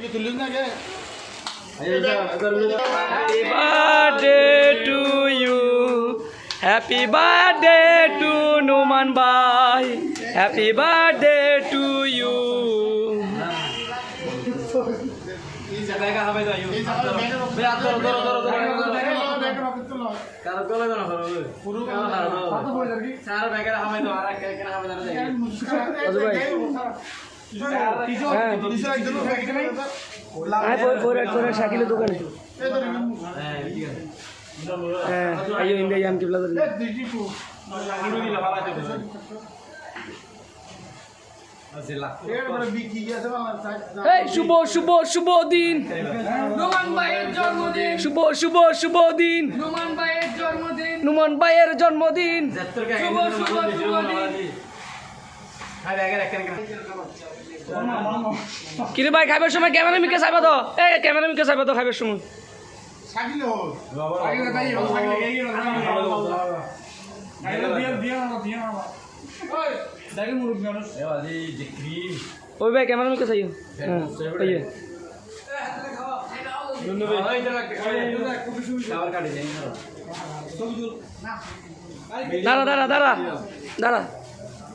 Happy birthday to you. Happy birthday to Numan Bhai. Happy birthday to you. হ্যাঁ four four শাকিলের দোকানে হ্যাঁ আইও India আম কিবলা এই শুভ শুভ শুভ দিন। জন্মদিন। শুভ শুভ শুভ দিন। নোমান ভাইয়ের জন্মদিন। নুমান ভাইয়ের জন্মদিন। শুভ শুভ শুভ দিন। কিরে ভাই খাইবার সময় ক্যামেরা মিকে চাইবা তো? এই ক্যামেরা মিকে চাইবা তো খাইবার সময়। ওই ভাই ক্যামেরা মিকে চাইও। হ্যাঁ ওই যে। দাঁড়া।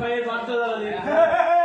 பயிர் பார்த்தது